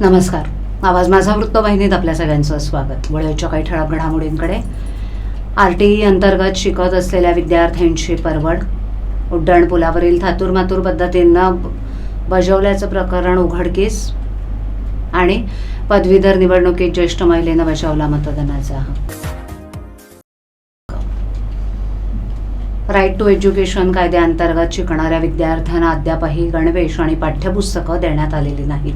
नमस्कार. आवाज माझा वृत्तवाहिनीत आपल्या सगळ्यांचं स्वागत. वळ्याच्या काही ठळक घडामोडींकडे. आर टी ई अंतर्गत शिकत असलेल्या विद्यार्थ्यांची परवड. उड्डाणपुलावरील थातूर मातूर पद्धतीनं बजावल्याचं प्रकरण उघडकीस. आणि पदवीधर निवडणुकीत ज्येष्ठ महिलेनं बजावला मतदानाचा राईट टू एज्युकेशन कायद्याअंतर्गत शिकणाऱ्या विद्यार्थ्यांना अद्यापही गणवेश आणि पाठ्यपुस्तकं देण्यात आलेली नाहीत.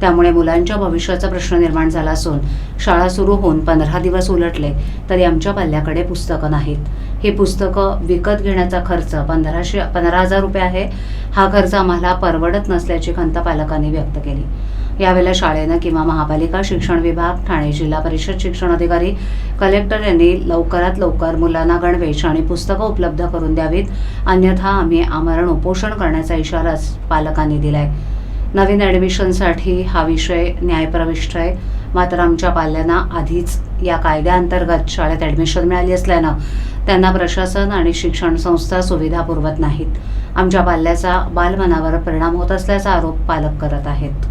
त्यामुळे मुलांच्या भविष्याचा प्रश्न निर्माण झाला असून शाळा सुरू होऊन पंधरा दिवस उलटले तरी आमच्या पाल्याकडे पुस्तकं नाहीत. हे पुस्तकं विकत घेण्याचा खर्च पंधराशे पंधरा हजार रुपये आहे. हा खर्च आम्हाला परवडत नसल्याची खंत पालकांनी व्यक्त केली. यावेळेला शाळेनं किंवा महापालिका शिक्षण विभाग ठाणे जिल्हा परिषद शिक्षण अधिकारी कलेक्टर यांनी लवकरात लवकर मुलांना गणवेश आणि पुस्तकं उपलब्ध करून द्यावीत. अन्यथा आम्ही आमरण उपोषण करण्याचा इशाराच पालकांनी दिलाय. नवीन ॲडमिशनसाठी हा विषय न्यायप्रविष्ट आहे. मात्र आमच्या पाल्यांना आधीच या कायद्याअंतर्गत शाळेत ॲडमिशन मिळाली असल्यानं त्यांना प्रशासन आणि शिक्षण संस्था सुविधा पुरवत नाहीत. आमच्या पाल्याचा बालमनावर परिणाम होत असल्याचा आरोप पालक करत आहेत.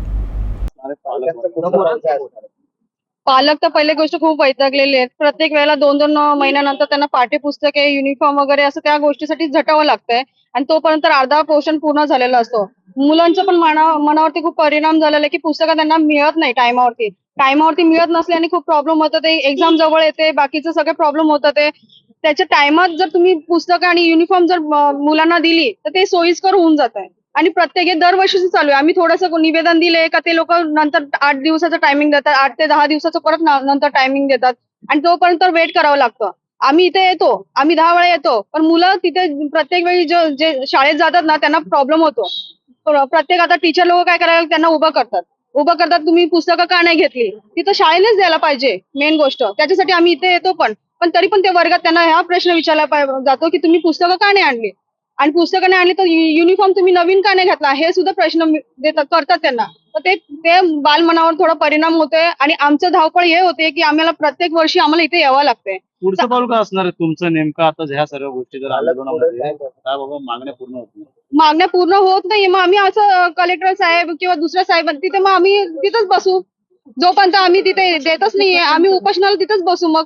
पालक तर पहिली गोष्ट खूप वैतागलेले आहेत. प्रत्येक वेळेला दोन दोन महिन्यानंतर त्यांना पाठ्यपुस्तके युनिफॉर्म वगैरे असं त्या गोष्टीसाठी झटावं लागतंय. आणि तोपर्यंत अर्धा पोर्शन पूर्ण झालेला असतो. मुलांचं पण मना मनावरती खूप परिणाम झालेला आहे की पुस्तकं त्यांना मिळत नाही टायमावरती. टायमावरती मिळत नसल्याने खूप प्रॉब्लेम होतं. ते एक्झाम जवळ येते बाकीचे सगळे प्रॉब्लेम होतात. ते त्याच्या टायमात जर तुम्ही पुस्तकं आणि युनिफॉर्म जर मुलांना दिली तर ते सोयीस्कर होऊन जात आहे आणि प्रत्येक हे दरवर्षीच चालू आहे. आम्ही थोडंसं निवेदन दिले का ते लोक नंतर आठ दिवसाचं टायमिंग देतात. आठ ते दहा दिवसाचं परत नंतर टायमिंग देतात. आणि तोपर्यंत वेट करावं लागतं. आम्ही इथे येतो आम्ही दहा वेळा येतो पण मुलं तिथे प्रत्येक वेळी जे शाळेत जातात ना त्यांना प्रॉब्लेम होतो. प्रत्येक आता टीचर लोक काय करायला त्यांना उभं करतात. उभं करतात तुम्ही पुस्तकं का नाही घेतली? तिथं शाळेनेच द्यायला पाहिजे मेन गोष्ट. त्याच्यासाठी आम्ही इथे येतो पण पण तरी पण ते वर्गात त्यांना हा प्रश्न विचारला जातो की तुम्ही पुस्तकं का नाही आणली? आणि पुस्तकं नाही आणली तर युनिफॉर्म तुम्ही नवीन का नाही घातला? हे सुद्धा प्रश्न देतात करतात त्यांना. तर ते ते बालमनावर थोडा परिणाम होतोय आणि आमचं धावपळ हे होते की आम्हाला प्रत्येक वर्षी आम्हाला इथे यावं लागतंय. पुढचं पाऊल काय असणार आहे तुमचं नेमकं आता ह्या सर्व गोष्टी जर आंदोलनामध्ये काय बाबा मागण्या पूर्ण होत नाही. मागण्या पूर्ण होत नाही. मग आम्ही असं कलेक्टर साहेब किंवा दुसऱ्या साहेब तिथे मग आम्ही तिथंच बसू. जोपर्यंत आम्ही तिथे देतच नाहीये आम्ही उपोषणाला तिथंच बसू मग.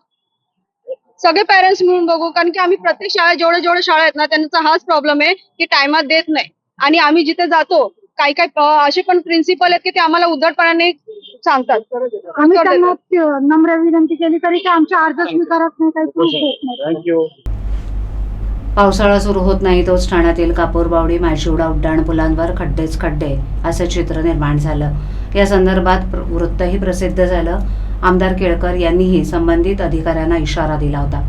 सगळे पॅरेंट्स मिळून बघू. कारण की आम्ही प्रत्येक शाळा जेवढे जेवढे शाळा आहेत ना त्यांचा हाच प्रॉब्लेम आहे की टायमात देत नाही. आणि आम्ही जिथे जातो काही काही असे पण प्रिन्सिपल आहेत की ते आम्हाला उद्धटपणाने सांगतात. आम्ही त्यांना नम्र विनंती केली तरी ते आमचा अर्ज स्वीकारत नाही काही proof देत नाही. थँक्यू पावसाळा सुरू होत नाही तोच ठाण्यातील कापूरबावडी माशिवडा उड्डाणपुलांवर खड्डेच खड्डे असं चित्र निर्माण झालं. या संदर्भात वृत्तही प्रसिद्ध झालं. आमदार केळकर यांनीही संबंधित अधिकाऱ्यांना इशारा दिला होता.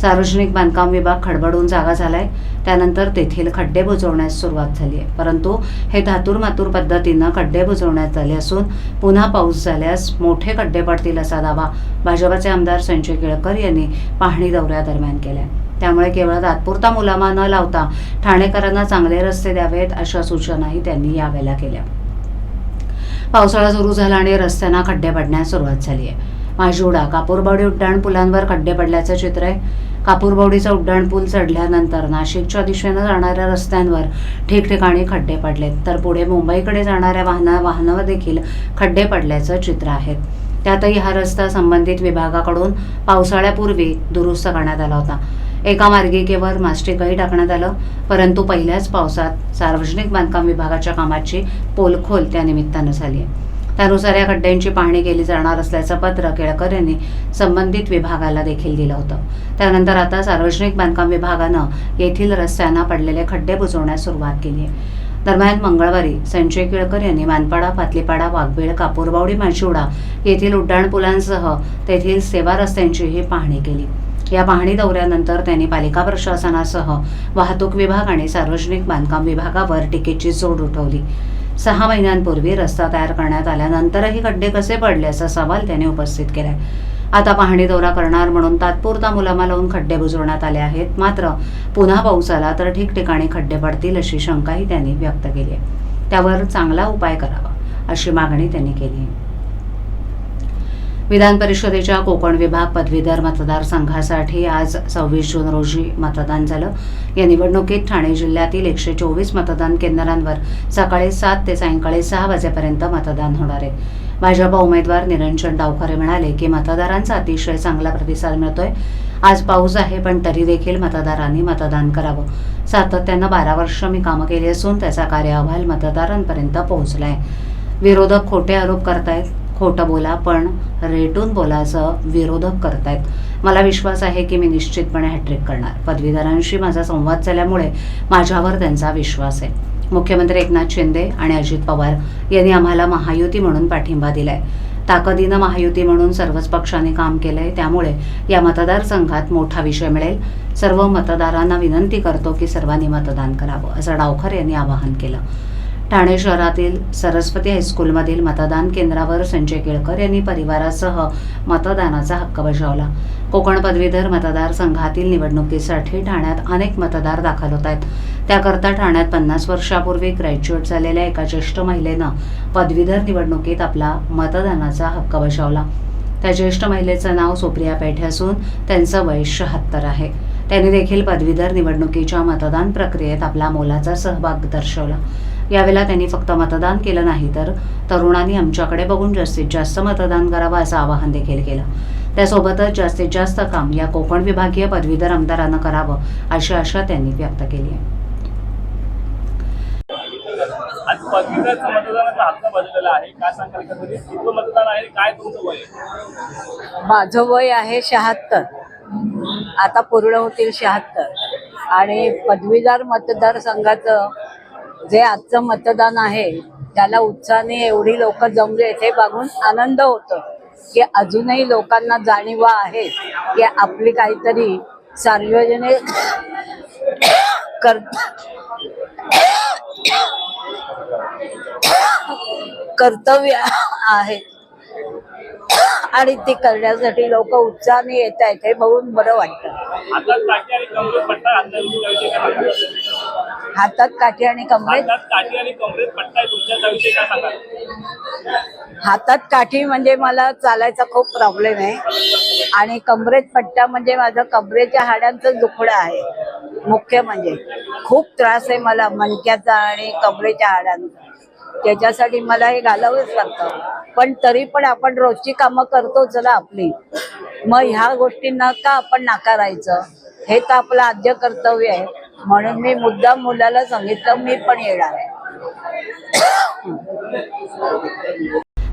सार्वजनिक बांधकाम विभाग खडबडून जागा झालाय. त्यानंतर तेथील खड्डे बुजवण्यास सुरुवात झाली आहे. परंतु हे धातूर मातूर पद्धतीनं खड्डे बुजवण्यात आले असून पुन्हा पाऊस झाल्यास मोठे खड्डे पडतील असा दावा भाजपाचे आमदार संजय केळकर यांनी पाहणी दौऱ्यादरम्यान केलाय त्यामुळे केवळ तात्पुरता मुलामा न लावता ठाणेकरांना चांगले रस्ते द्यावेत अशा सूचनाही त्यांनी यावेळेला केल्या. पावसाळा सुरू झाला आणि रस्त्यांना खड्डे पडण्यास सुरुवात झाली आहे. माजिवडा कापूरबावडी उड्डाण पुलांवर खड्डे पडल्याचं चित्र आहे. कापूरबावडीचा उड्डाण पूल चढल्यानंतर नाशिकच्या दिशेनं जाणाऱ्या रस्त्यांवर ठिकठिकाणी खड्डे पडलेत. तर पुढे मुंबईकडे जाणाऱ्या वाहना वाहनावर देखील खड्डे पडल्याचं चित्र आहेत त्यातही हा रस्ता संबंधित विभागाकडून पावसाळ्यापूर्वी दुरुस्त करण्यात आला होता. एका मार्गिकेवर मास्टिकही टाकण्यात आलं परंतु पहिल्याच पावसात सार्वजनिक बांधकाम विभागाच्या कामाची पोलखोल त्या निमित्तानं झाली आहे. त्यानुसार या खड्ड्यांची पाहणी केली जाणार असल्याचं पत्र केळकर यांनी संबंधित विभागाला देखील दिलं होतं. त्यानंतर आता सार्वजनिक बांधकाम विभागानं येथील रस्त्यांना पडलेले खड्डे बुजवण्यास सुरुवात केली आहे. दरम्यान मंगळवारी संजय केळकर यांनी मानपाडा पातलीपाडा वाघबीळ कापूरबावडी माशिवडा येथील उड्डाणपुलांसह तेथील सेवा रस्त्यांचीही पाहणी केली. या पाहणी दौऱ्यानंतर त्यांनी पालिका प्रशासनासह वाहतूक विभाग आणि सार्वजनिक बांधकाम विभागावर टीकेची जोड उठवली. सहा महिन्यांपूर्वी रस्ता तयार करण्यात आल्यानंतरही खड्डे कसे पडले असा सवाल त्याने उपस्थित केलाय. आता पाहणी दौरा करणार म्हणून तात्पुरता मुलामा लावून खड्डे बुजवण्यात आले आहेत. मात्र पुन्हा पाऊस आला तर ठिकठिकाणी खड्डे पडतील अशी शंकाही त्यांनी व्यक्त केली आहे. त्यावर चांगला उपाय करावा अशी मागणी त्यांनी केली आहे. विधान परिषदेच्या कोकण विभाग पदवीधर मतदारसंघासाठी आज सव्वीस जून रोजी मतदान झालं. या निवडणुकीत ठाणे जिल्ह्यातील एकशे चोवीस मतदान केंद्रांवर सकाळी सात ते सायंकाळी सहा वाजेपर्यंत मतदान होणार आहे. भाजपा उमेदवार निरंजन डावखरे म्हणाले की मतदारांचा अतिशय चांगला प्रतिसाद मिळतोय. आज पाऊस आहे पण तरी देखील मतदारांनी मतदान करावं. सातत्यानं बारा वर्ष मी कामं केली असून त्याचा कार्य अहवाल मतदारांपर्यंत पोहोचलाय. विरोधक खोटे आरोप करतायत. खोटं बोला पण रेटून बोला असं विरोधक करतायत. मला विश्वास आहे की मी निश्चितपणे हॅट्रिक करणार. पदवीधरांशी माझा संवाद झाल्यामुळे माझ्यावर त्यांचा विश्वास आहे. मुख्यमंत्री एकनाथ शिंदे आणि अजित पवार यांनी आम्हाला महायुती म्हणून पाठिंबा दिलाय. ताकदीनं महायुती म्हणून सर्वच पक्षांनी काम केलंय त्यामुळे या मतदारसंघात मोठा विषय मिळेल. सर्व मतदारांना विनंती करतो की सर्वांनी मतदान करावं असं डावखर यांनी आवाहन केलं. ठाणे शहरातील सरस्वती हायस्कूलमधील मतदान केंद्रावर संजय केळकर यांनी परिवारासह मतदानाचा हक्क बजावला. कोकण पदवीधर मतदारसंघातील निवडणुकीसाठी ठाण्यात अनेक मतदार दाखल होत आहेत. त्याकरता ठाण्यात पन्नास वर्षापूर्वी ग्रॅज्युएट झालेल्या एका ज्येष्ठ महिलेनं पदवीधर निवडणुकीत आपला मतदानाचा हक्क बजावला. त्या ज्येष्ठ महिलेचं नाव सुप्रिया पेठे असून त्यांचं वय शहात्तर आहे. त्यांनी देखील पदवीधर निवडणुकीच्या मतदान प्रक्रियेत आपला मोलाचा सहभाग दर्शवला. यावेळेला त्यांनी फक्त मतदान केलं नाही तर तरुणांनी आमच्याकडे बघून जास्तीत जास्त मतदान करावं असं आवाहन देखील केलं. त्यासोबतच जास्तीत जास्त काम या कोकण विभागीय पदवीधर आमदारानं करावं अशी आशा त्यांनी व्यक्त केली आहे. आज पदवीधरचा मतदानाचा हक्क बजावलेला आहे. काय सांगाल का तुम्ही किती मतदान आहे? काय तुमचं वय? माझं वय आहे शहात्तर. आता पूर्ण होतील शहात्तर. आणि पदवीधर मतदारसंघाचं जे आजचं मतदान आहे त्याला उत्साहाने एवढी लोक जमले हे बघून आनंद होतो की अजूनही लोकांना जाणीवा आहे की आपली काहीतरी सार्वजनिक कर कर्तव्य आहे. आणि ती करण्यासाठी लोक उत्साहाने येत आहेत हे बघून बरं वाटतं. हातात काठी आणि कमरेत? हातात काठी आणि कमरेत पट्टा आहे तुमच्या त्याविषयी काय सांगाल? हातात काठी म्हणजे मला चालायचा खूप प्रॉब्लेम आहे. आणि कमरेत पट्टा म्हणजे माझं कमरेच्या हाडांचं दुखणं आहे. मुख्य म्हणजे. खूप त्रास आहे मला मणक्याचा आणि कमरेच्या हाडांचा. त्याच्यासाठी मला हे घालावंच लागतं. पण तरी पण आपण रोजची कामं करतोच ना आपली. मग ह्या गोष्टींना का आपण नाकारायचं. हे तर आपलं आद्य कर्तव्य आहे. म्हणून मी मुद्दाम मुलाला सांगितलं मी पण येणार आहे.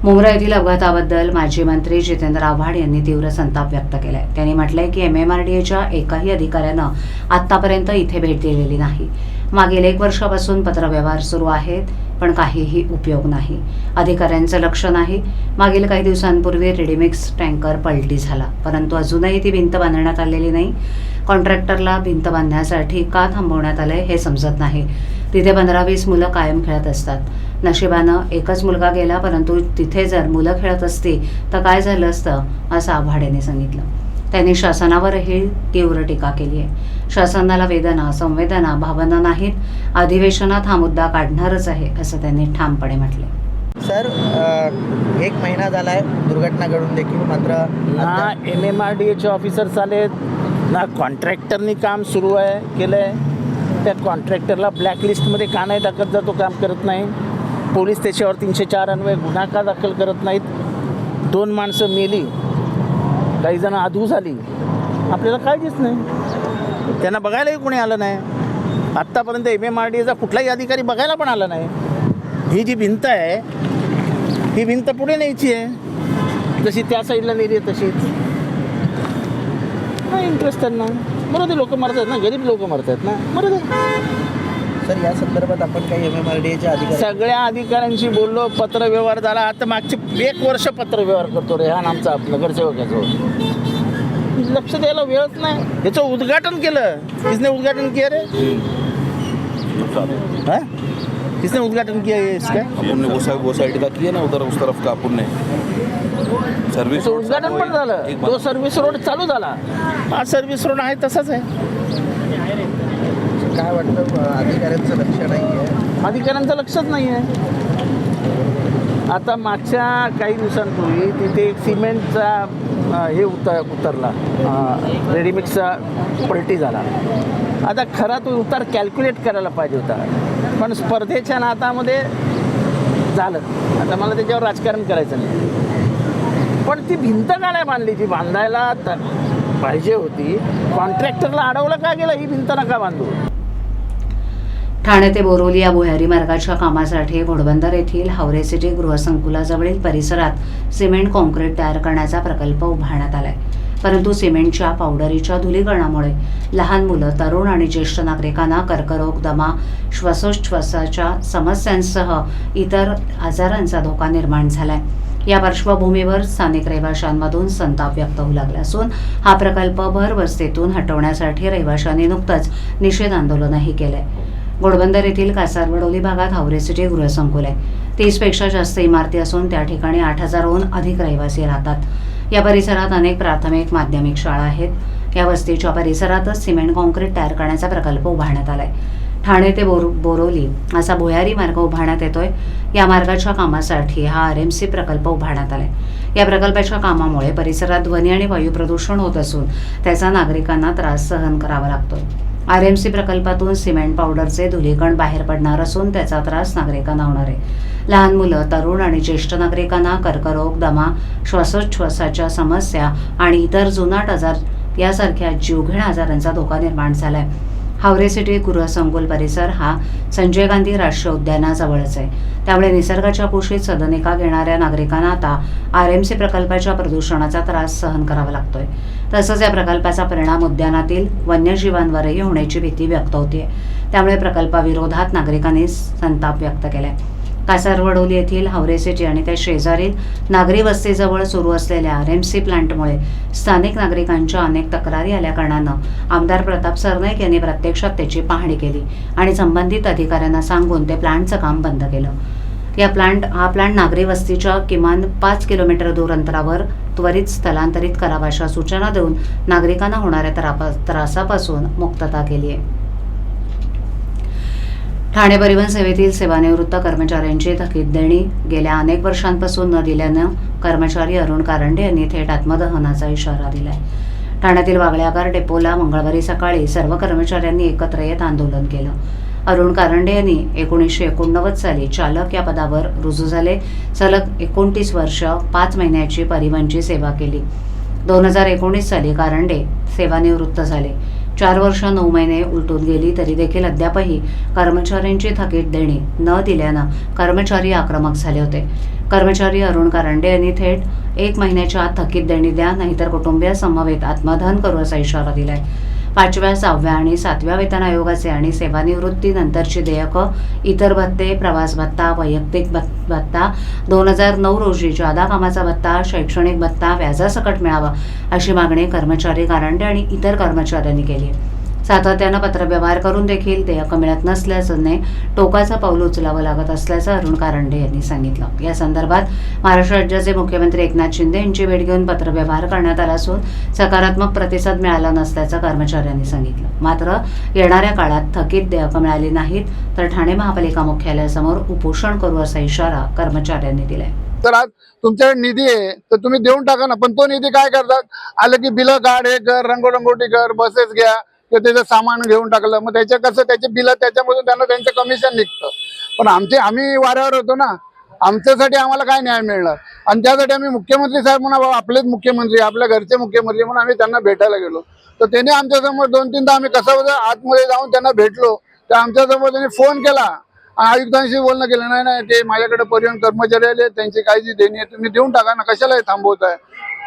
मुंब्रा येथील अपघाताबद्दल माजी मंत्री जितेंद्र आव्हाड यांनी तीव्र संताप व्यक्त केलाय. त्यांनी म्हटलंय की एम एम आर डी एच्या एकाही अधिकाऱ्यानं आतापर्यंत इथे भेट दिलेली नाही. मागील एक वर्षापासून पत्रव्यवहार सुरू आहेत पण काहीही उपयोग नाही. अधिकाऱ्यांचं लक्ष नाही. मागील काही दिवसांपूर्वी रेडीमिक्स टँकर पलटी झाला परंतु अजूनही ती भिंत बांधण्यात आलेली नाही. कॉन्ट्रॅक्टरला भिंत बांधण्यासाठी का थांबवण्यात आलंय हे समजत नाही. तिथे पंधरा वीस मुलं कायम खेळत असतात. नशिबानं एकच मुलगा गेला परंतु तिथे जर मुलं खेळत असती तर काय झालं असतं असं आव्हाड यांनी सांगितलं. त्यांनी शासनावरही तीव्र टीका केली आहे. शासनाला वेदना संवेदना भावना नाहीत. अधिवेशनात हा मुद्दा काढणारच आहे असं त्यांनी ठामपणे म्हटले सर एक महिना झाला आहे दुर्घटना घडून देखील मात्र ना एम एम आर डी एचे ऑफिसर्स आलेत. ना कॉन्ट्रॅक्टरनी काम सुरू आहे केलं आहे त्या कॉन्ट्रॅक्टरला ब्लॅकलिस्टमध्ये का नाही टाकत जातो काम करत नाही. पोलीस त्याच्यावर तीनशे चार अन्वय गुन्हा का दाखल करत नाहीत? दोन माणसं मेली. काही जण अधू झाली. आपल्याला काळजीच नाही. त्यांना बघायलाही कोणी आलं नाही. आत्तापर्यंत एम एम आर डी एचा कुठलाही अधिकारी बघायला पण आला नाही. ही जी भिंत आहे ही भिंत पुढे न्यायची आहे. जशी त्या साईडला नेली आहे तशीच. नाही इंटरेस्ट त्यांना. बरं ते लोक मरतात ना गरीब लोक मरतात ना. बरं सर या संदर्भात आपण काही एम एम आर डी एच्या अधिकारी सगळ्या अधिकाऱ्यांशी बोललो पत्र व्यवहार झाला. आता मागचे एक वर्ष पत्र व्यवहार करतो रे हा आमचा आपला नगरसेवकाचं लक्ष द्यायला वेळच नाही. याचं उद्घाटन केलं. किसने उद्घाटन किया रे? हा? किसने उद्घाटन किया है इसका? अपन ने वो साइड वो साइड का किया ना उधर उस तरफ का अपन ने सर्विस त्याचं उद्घाटन पण झालं. एक तो सर्व्हिस रोड चालू झाला हा सर्व्हिस रोड आहे तसाच आहे. काय वाटतं अधिकाऱ्यांचं लक्ष नाही आहे? अधिकाऱ्यांचं लक्षच नाही आहे. आता मागच्या काही दिवसांपूर्वी तिथे एक सिमेंटचा हे उतर उतरला. रेडीमिक्सचा पलटी झाला. आता खरा तो उतार कॅल्क्युलेट करायला पाहिजे होता. पण स्पर्धेच्या नातामध्ये झालं. आता मला त्याच्यावर राजकारण करायचं नाही. पण ती भिंत का नाही बांधली? ती बांधायला पाहिजे होती. कॉन्ट्रॅक्टरला अडवलं का गेलं? ही भिंत नका बांधू. ठाणे ते बोरोली या भुयारी मार्गाच्या कामासाठी घोडबंदर येथील हावरे सिटी गृहसंकुलाजवळील परिसरात सिमेंट कॉन्क्रीट तयार करण्याचा प्रकल्प उभारण्यात आलाय. परंतु सिमेंटच्या पावडरीच्या धुलीकरणामुळे लहान मुलं तरुण आणि ज्येष्ठ नागरिकांना कर्करोग दमा श्वासोच्छ्वासाच्या समस्यांसह इतर आजारांचा धोका निर्माण झालाय. या पार्श्वभूमीवर स्थानिक रहिवाशांमधून संताप व्यक्त होऊ लागला असून हा प्रकल्प भर वस्तीतून हटवण्यासाठी रहिवाशांनी नुकतंच निषेध आंदोलनही केलंय. घोडबंदर येथील कासारवडोली भागात हावरेसिटी गृहसंकुल आहे. तीसपेक्षा जास्त इमारती असून त्या ठिकाणी आठ हजारहून अधिक रहिवासी राहतात. या परिसरात अनेक प्राथमिक माध्यमिक शाळा आहेत. या वस्तीच्या परिसरातच सिमेंट कॉन्क्रीट तयार करण्याचा प्रकल्प उभारण्यात आलाय. ठाणे ते बोर बोरोली असा भुयारी मार्ग उभारण्यात येतोय. या मार्गाच्या कामासाठी हा आर एम सी प्रकल्प उभारण्यात आलाय. या प्रकल्पाच्या कामामुळे परिसरात ध्वनी आणि वायू प्रदूषण होत असून त्याचा नागरिकांना त्रास सहन करावा लागतोय. आर एम सी प्रकल्पातून सिमेंट पावडरचे धुलीकण बाहेर पडणार असून त्याचा त्रास नागरिकांना होणार आहे. लहान मुलं तरुण आणि ज्येष्ठ नागरिकांना कर्करोग दमा श्वासोच्छ्वासाच्या समस्या आणि इतर जुनाट आजार यासारख्या जीवघेण आजारांचा धोका निर्माण झाला आहे हावरे सिटी गृहसंकुल परिसर हा संजय गांधी राष्ट्रीय उद्यानाजवळच आहे. त्यामुळे निसर्गाच्या कुशीत सदनिका घेणाऱ्या नागरिकांना आता आर एम सी प्रकल्पाच्या प्रदूषणाचा त्रास सहन करावा लागतोय. तसंच या प्रकल्पाचा परिणाम उद्यानातील वन्यजीवांवरही होण्याची भीती व्यक्त होतीये. त्यामुळे प्रकल्पाविरोधात नागरिकांनी संताप व्यक्त केलाय. कासारवडोली येथील हावरे सिटी आणि त्या शेजारील नागरी वस्तीजवळ सुरू असलेल्या आर एम सी प्लांटमुळे स्थानिक नागरिकांच्या अनेक तक्रारी आल्या कारणानं आमदार प्रताप सरनाईक यांनी प्रत्यक्षात त्याची पाहणी केली आणि संबंधित अधिकाऱ्यांना सांगून ते प्लांटचं काम बंद केलं. या प्लांट हा प्लांट नागरी वस्तीच्या किमान पाच किलोमीटर दूर अंतरावर त्वरित स्थलांतरित करावा अशा सूचना देऊन नागरिकांना होणाऱ्या त्रापा त्रासापासून मुक्तता केली आहे. ठाणे परिवहन सेवेतील सेवानिवृत्त कर्मचाऱ्यांची थकीत देणी गेल्या अनेक वर्षांपासून न दिल्यानं कर्मचारी अरुण कारंडे यांनी थेट आत्मदहनाचा इशारा दिलाय. ठाण्यातील वागळ्याकार डेपोला मंगळवारी सकाळी सर्व कर्मचाऱ्यांनी एकत्र येत आंदोलन केलं. अरुण कारंडे यांनी एकोणीसशे एकोणनव्वद साली चालक या पदावर रुजू झाले. सलग एकोणतीस वर्ष पाच महिन्याची परिवहनची सेवा केली. दोन हजार एकोणीस साली कारंडे सेवानिवृत्त झाले. चार वर्ष नऊ महिने उलटून गेली तरी देखील अद्यापही कर्मचाऱ्यांची थकीत देणी न दिल्यानं कर्मचारी आक्रमक झाले होते. कर्मचारी अरुण कारंडे यांनी थेट एक महिन्याच्या आत थकीत देणी द्या नाहीतर कुटुंबीय समवेत आत्मदहन करू असा इशारा दिलाय. पाचव्या सहाव्या आणि सातव्या वेतन आयोगाचे आणि सेवानिवृत्तीनंतरची देयकं इतर भत्ते प्रवास भत्ता वैयक्तिक भत्ता दोन हजार नऊ रोजी जादा कामाचा भत्ता शैक्षणिक भत्ता व्याजासकट मिळावा अशी मागणी कर्मचारी कारंडे आणि इतर कर्मचाऱ्यांनी केली आहे. सातत्यानं पत्रव्यवहार करून देखील देयकं मिळत नसल्याने टोकाचं पाऊल उचलावं लागत असल्याचं अरुण कारंडे यांनी सांगितलं. या संदर्भात महाराष्ट्र राज्याचे मुख्यमंत्री एकनाथ शिंदे यांची भेट घेऊन पत्रव्यवहार करण्यात आला असून सकारात्मक प्रतिसाद मिळाला नसल्याचं कर्मचाऱ्यांनी सांगितलं. मात्र येणाऱ्या काळात थकीत देयकं मिळाली नाहीत तर ठाणे महापालिका मुख्यालयासमोर उपोषण करू असा इशारा कर्मचाऱ्यांनी दिलाय. तर आज तुमच्याकडे निधी आहे तर तुम्ही देऊन टाका ना पण तो निधी काय करतात? आलं की बिलं काढ हे कर रंगोरंगोटी कर बसेस घ्या तर त्याचं सामान घेऊन टाकलं. मग त्याच्या कसं त्याचे बिल त्याच्यामधून त्यांना त्यांचं कमिशन निघतं. पण आमचे आम्ही वाऱ्यावर होतो ना आमच्यासाठी आम्हाला काय न्याय मिळणार? आणि त्यासाठी आम्ही मुख्यमंत्री साहेब म्हणा बाबा आपलेच मुख्यमंत्री आपल्या घरचे मुख्यमंत्री म्हणून आम्ही त्यांना भेटायला गेलो. तर त्याने आमच्यासमोर दोन तीनदा आम्ही कसं आतमध्ये जाऊन त्यांना भेटलो. तर आमच्यासमोर त्यांनी फोन केला. आयुक्तांशी बोलणं केलं. नाही नाही ते माझ्याकडे परिवहन कर्मचारी आले त्यांची काळजी देणे देणी आहे तुम्ही देऊन टाका ना कशाला हे आहे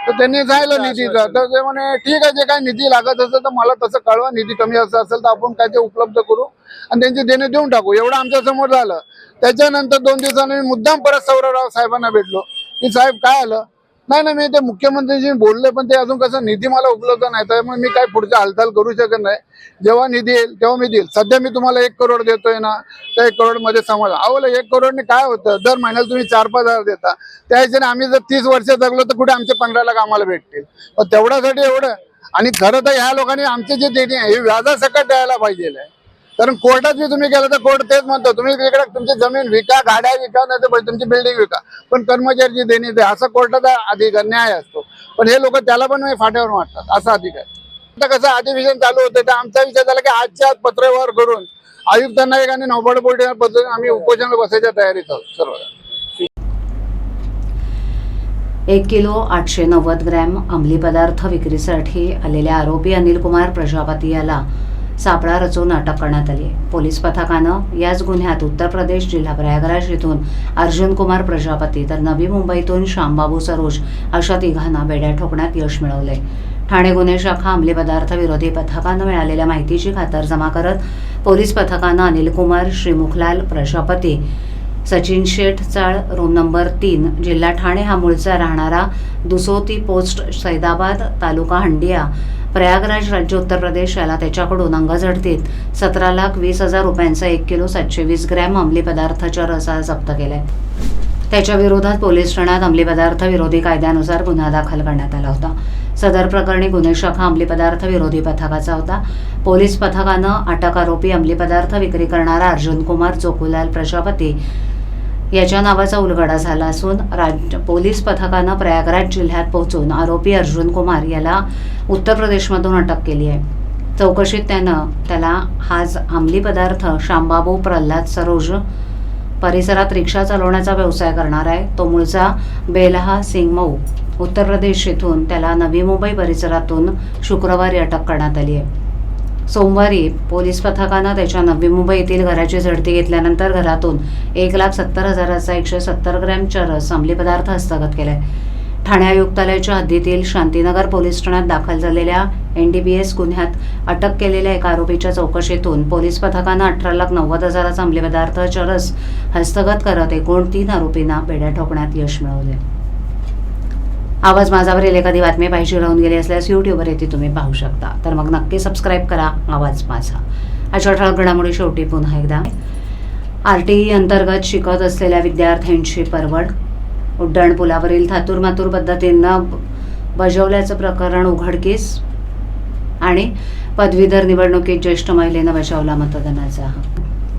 तर त्यांनी सांगितलं निधीचं तर ते म्हणे ठीक आहे जे काही निधी लागत असेल तर मला तसं कळवा निधी कमी असं असेल तर आपण काय ते उपलब्ध करू आणि त्यांची देणे देऊन टाकू. एवढं आमच्यासमोर झालं. त्याच्यानंतर दोन दिवसांनी मुद्दाम परत सौरवराव साहेबांना भेटलो. की साहेब काय आलं? नाही नाही मी ते मुख्यमंत्रीजी बोलले पण ते अजून कसं निधी मला उपलब्ध नाही. त्यामुळे मी काय पुढच्या हालचाल करू शकत नाही. जेव्हा निधी येईल तेव्हा मी देईल. सध्या मी तुम्हाला एक करोड देतोय ना त्या एक करोडमध्ये समज आवलं एक करोडने काय होतं? दर महिन्याला तुम्ही चार पाच हजार देता. त्या हिशोबाने आम्ही जर तीस वर्ष जगलो तर कुठे आमचे पंधरा लाख आम्हाला भेटतील? तेवढ्यासाठी एवढं. आणि खरं तर ह्या लोकांनी आमचे जे देणे आहे हे व्याजासकट द्यायला पाहिजे कारण कोर्टात बी तुम्ही गेला तर कोर्ट तेच म्हणतो तुम्ही तिकडे तुमची जमीन विका गाड्या विका नाही तर तुमची बिल्डिंग विका. पण कर्मचारी देणी दे असा कोर्टाचा अधिकार न्याय असतो. पण हे लोक त्याला पण म्हणजे फाट्यावर मारतात असा अधिकार आता कसं अधिवेशन चालू होतं तर आमचा विचार झाला की आजच्या आज पत्रव्यवहार करून आयुक्तांना एक आणि नौबड बोलण्या पद्धतीने आम्ही उपोषणाला बसायच्या तयारीत आहोत सर्व. एक किलो आठशे नव्वद ग्रॅम अंमली पदार्थ विक्रीसाठी आलेल्या आरोपी अनिल कुमार प्रजापती याला सापळा रचून अटक करण्यात आली पोलीस पथकानं याच गुन्ह्यात उत्तर प्रदेश जिल्हा प्रयागराज येथून अर्जुन कुमार प्रजापती तर नवी मुंबईतून श्यामबाबू सरोज अशा तिघांना बेड्या ठोकण्यात यश मिळवले ठाणे गुन्हे शाखा अंमली पदार्थ विरोधी पथकानं मिळालेल्या माहितीची खातरजमा करत पोलीस पथकानं अनिल कुमार श्रीमुखलाल प्रजापती सचिन शेठ चाळ रूम नंबर तीन जिल्हा ठाणे हा मूळचा राहणारा दुसोती पोस्ट सैदाबाद तालुका हंडिया प्रयागराज राज्य उत्तर प्रदेश याला त्याच्याकडून अंगझडतीत सतरा लाख वीस हजार रुपयांचा एक किलो सातशे वीस ग्रॅम अंमली पदार्थाच्या रसा जप्त केलाय. त्याच्या विरोधात पोलीस ठाण्यात अंमली पदार्थ विरोधी कायद्यानुसार गुन्हा दाखल करण्यात आला होता. सदर प्रकरणी गुन्हे शाखा अंमली पदार्थ विरोधी पथकाचा होता. पोलीस पथकानं अटक आरोपी अंमली पदार्थ विक्री करणारा अर्जुन कुमार चोकुलाल प्रजापती याच्या नावाचा उलगडा झाला असून राज्य पोलीस पथकानं प्रयागराज जिल्ह्यात पोहोचून आरोपी अर्जुन कुमार याला उत्तर प्रदेशमधून अटक केली आहे. चौकशीत त्यानं त्याला हाच अंमली पदार्थ शांबाबू प्रल्हाद सरोज परिसरात रिक्षा चालवण्याचा व्यवसाय करणार आहे. तो मूळचा बेलहा सिंगमऊ उत्तर प्रदेश येथून त्याला नवी मुंबई परिसरातून शुक्रवारी अटक करण्यात आली आहे. सोमवारी पोलीस पथकानं त्याच्या नवी मुंबई येथील घराची झडती घेतल्यानंतर घरातून एक लाख सत्तर हजाराचा एकशे सत्तर ग्रॅम चरस अंमली पदार्थ हस्तगत केलाय. ठाणे आयुक्तालयाच्या हद्दीतील शांतीनगर पोलीस ठाण्यात दाखल झालेल्या एन डी बी एस गुन्ह्यात अटक केलेल्या एका आरोपीच्या चौकशीतून पोलीस पथकानं अठरा लाख नव्वद हजाराचा अंमली पदार्थ चरस हस्तगत करत एकूण तीन आरोपींना बेड्या ठोकण्यात यश मिळवले आवाज माझावरील एखादी बातमी पाहिजे राहून गेली असल्यास यूट्यूबवर येथे तुम्ही पाहू शकता. तर मग नक्की सबस्क्राईब करा आवाज माझा. अशा ठळक घडामोडी शेवटी पुन्हा एकदा. आर टी ई अंतर्गत शिकत असलेल्या विद्यार्थ्यांची परवड. उड्डाणपुलावरील थातूर मातूर पद्धतीनं बजावल्याचं प्रकरण उघडकीस. आणि पदवीधर निवडणुकीत ज्येष्ठ महिलेनं बजावला मतदानाचा हक्क.